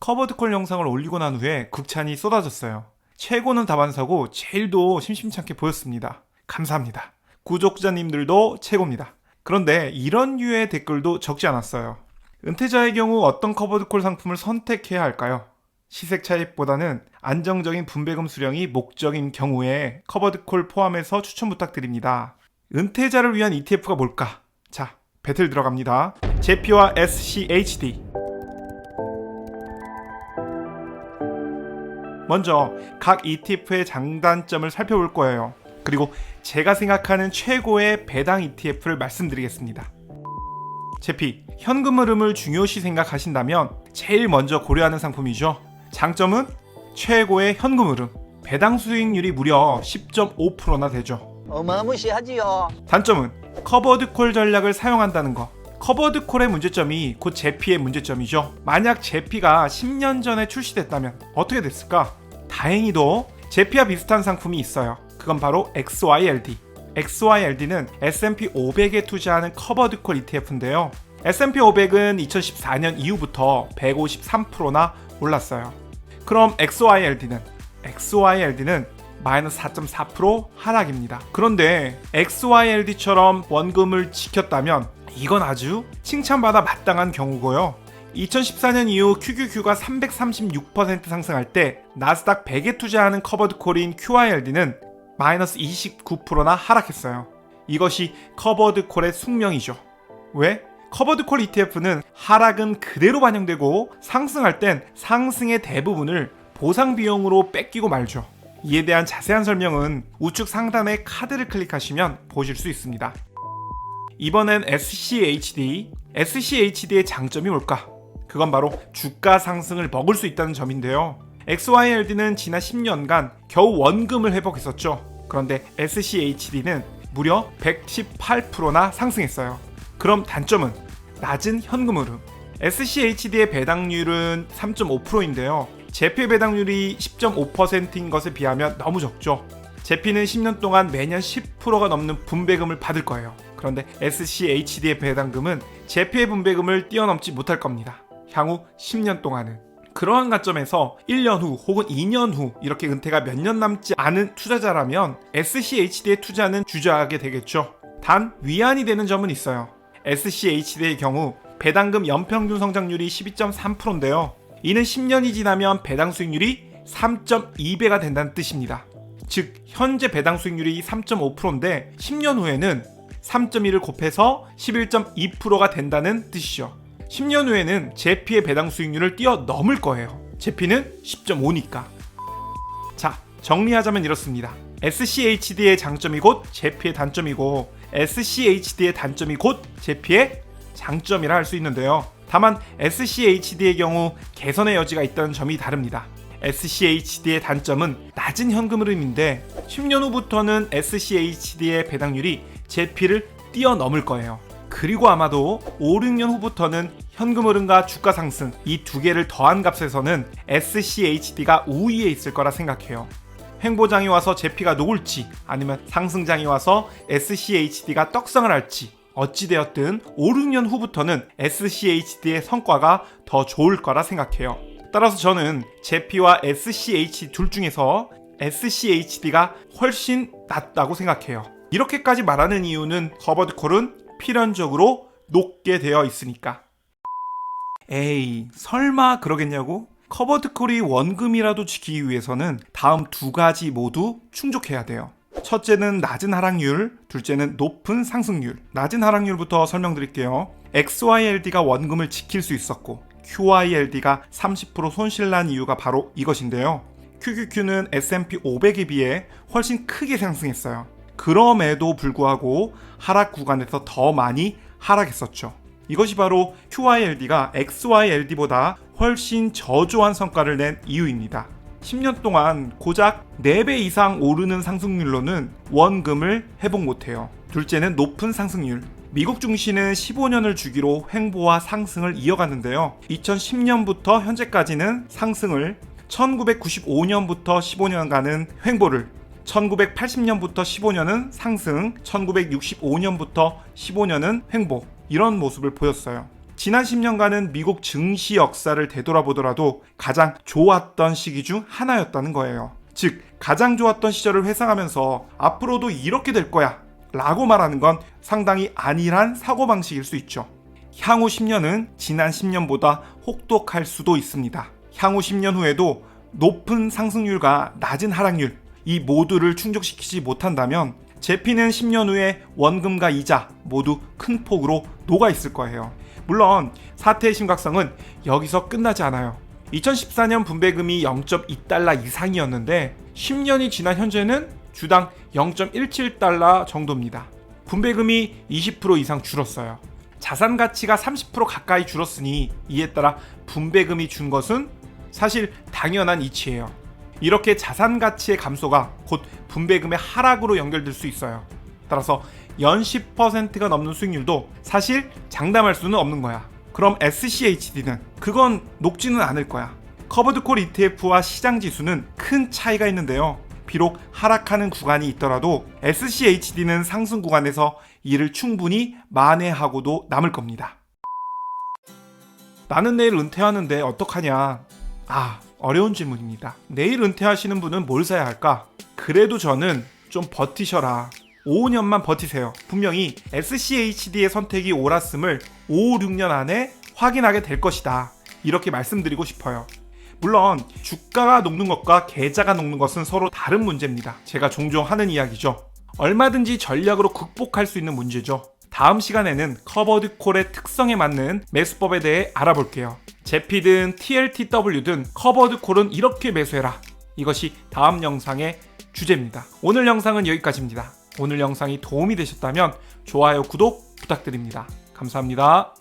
커버드콜 영상을 올리고 난 후에 극찬이 쏟아졌어요. 최고는 다반사고 제일도 심심찮게 보였습니다. 감사합니다. 구독자님들도 최고입니다. 그런데 이런 류의 댓글도 적지 않았어요. 은퇴자의 경우 어떤 커버드콜 상품을 선택해야 할까요? 시색 차익보다는 안정적인 분배금 수령이 목적인 경우에 커버드콜 포함해서 추천 부탁드립니다. 은퇴자를 위한 ETF가 뭘까? 자, 배틀 들어갑니다. 제피와 SCHD. 먼저 각 ETF의 장단점을 살펴볼 거예요. 그리고 제가 생각하는 최고의 배당 ETF를 말씀드리겠습니다. 제피, 현금 흐름을 중요시 생각하신다면 제일 먼저 고려하는 상품이죠. 장점은 최고의 현금 흐름. 배당 수익률이 무려 10.5%나 되죠. 어마무시하지요. 단점은 커버드 콜 전략을 사용한다는 거. 커버드 콜의 문제점이 곧 제피의 문제점이죠. 만약 제피가 10년 전에 출시됐다면 어떻게 됐을까? 다행히도 제피와 비슷한 상품이 있어요. 그건 바로 XYLD. XYLD는 S&P 500에 투자하는 커버드 콜 ETF인데요. S&P 500은 2014년 이후부터 153%나 올랐어요. 그럼 XYLD는 XYLD는 마이너스 4.4% 하락입니다. 그런데 XYLD처럼 원금을 지켰다면 이건 아주 칭찬받아 마땅한 경우고요. 2014년 이후 QQQ가 336% 상승할 때 나스닥 100에 투자하는 커버드 콜인 QYLD는 마이너스 29%나 하락했어요. 이것이 커버드 콜의 숙명이죠. 왜? 커버드 콜 ETF는 하락은 그대로 반영되고 상승할 땐 상승의 대부분을 보상 비용으로 뺏기고 말죠. 이에 대한 자세한 설명은 우측 상단의 카드를 클릭하시면 보실 수 있습니다. 이번엔 SCHD. SCHD의 장점이 뭘까? 그건 바로 주가 상승을 먹을 수 있다는 점인데요. XYLD는 지난 10년간 겨우 원금을 회복했었죠. 그런데 SCHD는 무려 118%나 상승했어요. 그럼 단점은 낮은 현금 흐름. SCHD의 배당률은 3.5%인데요. 제피 배당률이 10.5%인 것에 비하면 너무 적죠. 제피는 10년 동안 매년 10%가 넘는 분배금을 받을 거예요. 그런데 SCHD의 배당금은 제피의 분배금을 뛰어넘지 못할 겁니다. 향후 10년 동안은. 그러한 관점에서 1년 후 혹은 2년 후 이렇게 은퇴가 몇 년 남지 않은 투자자라면 SCHD에 투자는 주저하게 되겠죠. 단 위안이 되는 점은 있어요. SCHD의 경우 배당금 연평균 성장률이 12.3%인데요. 이는 10년이 지나면 배당 수익률이 3.2배가 된다는 뜻입니다. 즉 현재 배당 수익률이 3.5%인데 10년 후에는 3.1을 곱해서 11.2%가 된다는 뜻이죠. 10년 후에는 제피의 배당 수익률을 뛰어넘을 거예요. 제피는 10.5니까. 자, 정리하자면 이렇습니다. SCHD의 장점이 곧 제피의 단점이고 SCHD의 단점이 곧 제피의 장점이라 할 수 있는데요. 다만 SCHD의 경우 개선의 여지가 있다는 점이 다릅니다. SCHD의 단점은 낮은 현금 흐름인데 10년 후부터는 SCHD의 배당률이 제피를 뛰어넘을 거예요. 그리고 아마도 5, 6년 후부터는 현금 흐름과 주가 상승 이 두 개를 더한 값에서는 SCHD가 우위에 있을 거라 생각해요. 횡보장이 와서 제피가 녹을지 아니면 상승장이 와서 SCHD가 떡상을 할지 어찌되었든 5, 6년 후부터는 SCHD의 성과가 더 좋을 거라 생각해요. 따라서 저는 제피와 SCH 둘 중에서 SCHD가 훨씬 낫다고 생각해요. 이렇게까지 말하는 이유는 커버드 콜은 필연적으로 높게 되어 있으니까. 에이, 설마 그러겠냐고? 커버드 콜이 원금이라도 지키기 위해서는 다음 두 가지 모두 충족해야 돼요. 첫째는 낮은 하락률, 둘째는 높은 상승률. 낮은 하락률부터 설명드릴게요. XYLD가 원금을 지킬 수 있었고 QYLD가 30% 손실난 이유가 바로 이것인데요. QQQ는 S&P 500에 비해 훨씬 크게 상승했어요. 그럼에도 불구하고 하락 구간에서 더 많이 하락했었죠. 이것이 바로 QYLD가 XYLD보다 훨씬 저조한 성과를 낸 이유입니다. 10년 동안 고작 4배 이상 오르는 상승률로는 원금을 회복 못해요. 둘째는 높은 상승률. 미국 증시는 15년을 주기로 횡보와 상승을 이어갔는데요. 2010년부터 현재까지는 상승을 1995년부터 15년간은 횡보를 1980년부터 15년은 상승, 1965년부터 15년은 횡보 이런 모습을 보였어요. 지난 10년간은 미국 증시 역사를 되돌아보더라도 가장 좋았던 시기 중 하나였다는 거예요. 즉, 가장 좋았던 시절을 회상하면서 앞으로도 이렇게 될 거야 라고 말하는 건 상당히 안일한 사고방식일 수 있죠. 향후 10년은 지난 10년보다 혹독할 수도 있습니다. 향후 10년 후에도 높은 상승률과 낮은 하락률, 이 모두를 충족시키지 못한다면 제피는 10년 후에 원금과 이자 모두 큰 폭으로 녹아 있을 거예요. 물론 사태의 심각성은 여기서 끝나지 않아요. 2014년 분배금이 0.2달러 이상이었는데 10년이 지난 현재는 주당 0.17달러 정도입니다. 분배금이 20% 이상 줄었어요. 자산 가치가 30% 가까이 줄었으니 이에 따라 분배금이 준 것은 사실 당연한 이치예요. 이렇게 자산 가치의 감소가 곧 분배금의 하락으로 연결될 수 있어요. 따라서 연 10%가 넘는 수익률도 사실 장담할 수는 없는 거야. 그럼 SCHD는 그건 녹지는 않을 거야. 커버드콜 ETF와 시장 지수는 큰 차이가 있는데요. 비록 하락하는 구간이 있더라도 SCHD는 상승 구간에서 이를 충분히 만회하고도 남을 겁니다. 나는 내일 은퇴하는데 어떡하냐? 아, 어려운 질문입니다. 내일 은퇴하시는 분은 뭘 사야 할까? 그래도 저는 좀 버티셔라. 5, 5년만 버티세요. 분명히 SCHD의 선택이 옳았음을 5, 6년 안에 확인하게 될 것이다. 이렇게 말씀드리고 싶어요. 물론 주가가 녹는 것과 계좌가 녹는 것은 서로 다른 문제입니다. 제가 종종 하는 이야기죠. 얼마든지 전략으로 극복할 수 있는 문제죠. 다음 시간에는 커버드 콜의 특성에 맞는 매수법에 대해 알아볼게요. 제피든 TLTW든 커버드 콜은 이렇게 매수해라. 이것이 다음 영상의 주제입니다. 오늘 영상은 여기까지입니다. 오늘 영상이 도움이 되셨다면 좋아요, 구독 부탁드립니다. 감사합니다.